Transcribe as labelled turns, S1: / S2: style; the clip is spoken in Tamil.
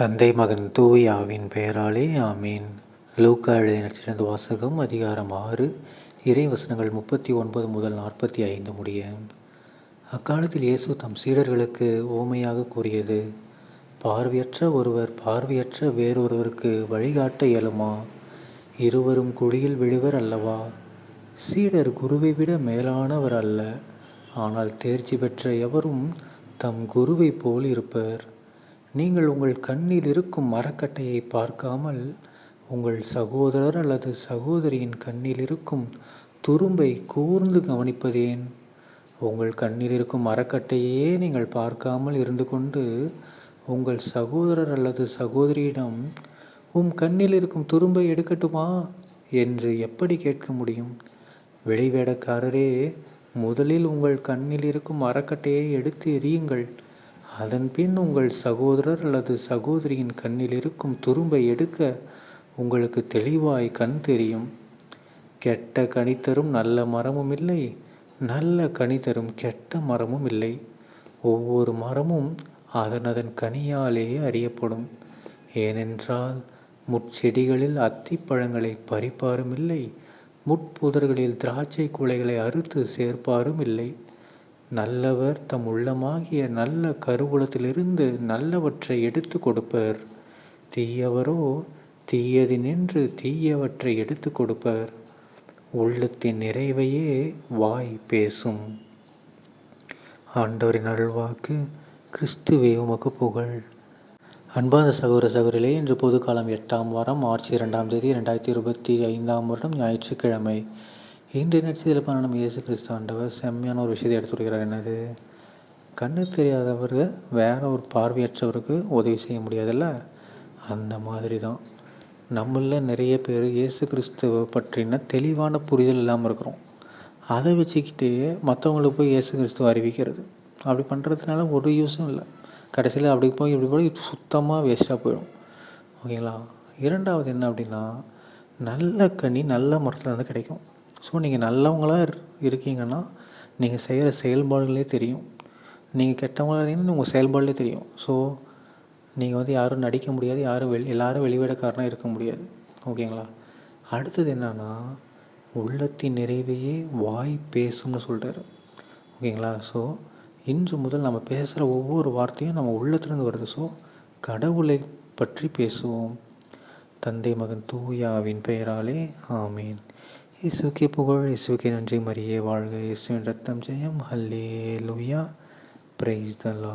S1: தந்தை மகன் தூயாவின் பெயராலே ஆமீன். லூக்கா எழுதின வாசகம் அதிகாரம் ஆறு இறை வசனங்கள் முப்பத்தி ஒன்பது முதல் நாற்பத்தி ஐந்து முடிய. அக்காலத்தில் இயேசு தம் சீடர்களுக்கு ஓமையாக கூறியது பார்வையற்ற ஒருவர் பார்வையற்ற வேறொருவருக்கு வழிகாட்ட இயலுமா? இருவரும் குழியில் விழுவர் அல்லவா? சீடர் குருவை விட மேலானவர் அல்ல ஆனால் தேர்ச்சி பெற்ற எவரும் தம் குருவை போல் இருப்பர். நீங்கள் உங்கள் கண்ணில் இருக்கும் மரக்கட்டையை பார்க்காமல் உங்கள் சகோதரர் அல்லது சகோதரியின் கண்ணில் இருக்கும் துரும்பை கூர்ந்து கவனிப்பதேன்? உங்கள் கண்ணில் இருக்கும் மரக்கட்டையே நீங்கள் பார்க்காமல் இருந்து கொண்டு உங்கள் சகோதரர் அல்லது சகோதரியிடம் உம் கண்ணில் இருக்கும் துரும்பை எடுக்கட்டுமா என்று எப்படி கேட்க முடியும்? வெளிவேடக்காரரே முதலில் உங்கள் கண்ணில் இருக்கும் மரக்கட்டையை எடுத்து எரியுங்கள் அதன்பின் உங்கள் சகோதரர் அல்லது சகோதரியின் கண்ணில் இருக்கும் துரும்பை எடுக்க உங்களுக்கு தெளிவாய் கண் தெரியும். கெட்ட கனி தரும் நல்ல மரமும் இல்லை நல்ல கனி தரும் கெட்ட மரமும் இல்லை. ஒவ்வொரு மரமும் அதன் அதன் கனியாலேயே அறியப்படும். ஏனென்றால் முட்செடிகளில் அத்திப்பழங்களை பறிப்பாரும் இல்லை முட்புதர்களில் திராட்சை குலைகளை அறுத்து சேர்ப்பாரும் இல்லை. நல்லவர் தம் உள்ளமாகிய நல்ல கருவூலத்திலிருந்து நல்லவற்றை எடுத்து கொடுப்பர். தீயவரோ தீயது நின்று தீயவற்றை எடுத்து கொடுப்பர். உள்ளத்தின் நிறைவையே வாய் பேசும். ஆண்டவரின் அருள்வாக்கு கிறிஸ்துவே உமக்கு புகழ். அன்பான சகோதர சகோதரிலே இன்று பொதுக்காலம் எட்டாம் வாரம் மார்ச் இரண்டாம் தேதி ரெண்டாயிரத்தி இருபத்தி ஐந்தாம் வருடம் ஞாயிற்றுக்கிழமை. இன்றைய நட்சத்திர நம்ம இயேசு கிறிஸ்து ஆண்டவர் செம்மையான ஒரு விஷயத்தை எடுத்துக்கிறார் என்னது? கண்ணு தெரியாதவர்கள் வேற ஒரு பார்வையற்றவருக்கு உதவி செய்ய முடியாதுல்ல? அந்த மாதிரி தான் நம்மள நிறைய பேர் இயேசு கிறிஸ்துவை பற்றின தெளிவான புரிதல் இல்லாமல் இருக்கிறோம். அதை வச்சுக்கிட்டு மற்றவங்களுக்கு போய் இயேசு கிறிஸ்துவ அறிவிக்கிறது. அப்படி பண்ணுறதுனால ஒரு யூஸும் இல்லை. கடைசியில் அப்படி போய் இப்படி போய் சுத்தமாக வேஸ்ட்டாக போயிடும். ஓகேங்களா? இரண்டாவது என்ன அப்படின்னா நல்ல கனி நல்ல மரத்தில் வந்து கிடைக்கும். ஸோ நீங்கள் நல்லவங்களாக இருக்கீங்கன்னா நீங்கள் செய்கிற செயல்பாடுகளே தெரியும். நீங்கள் கெட்டவங்களாக இருந்தீங்கன்னா உங்கள் செயல்பாடுலே தெரியும். ஸோ நீங்கள் வந்து யாரும் நடிக்க முடியாது யாரும் வெளி எல்லோரும் வெளிவிடக்காரனாக இருக்க முடியாது. ஓகேங்களா? அடுத்தது என்னென்னா உள்ளத்தின் நிறைவையே வாய் பேசும்னு சொல்கிறாரு ஓகேங்களா? ஸோ இன்று முதல் நம்ம பேசுகிற ஒவ்வொரு வார்த்தையும் நம்ம உள்ளத்துலேருந்து வருது. ஸோ கடவுளை பற்றி பேசுவோம். தந்தை மகன் தூயாவின் பெயராலே ஆமீன். இசுக்கே புகழ் இசுக்கே நன்றி. மரியே வாழ்க இசுவின் ரத்தம் ஜெயம். ஹல்லே லூயா பிரைஸ் தலா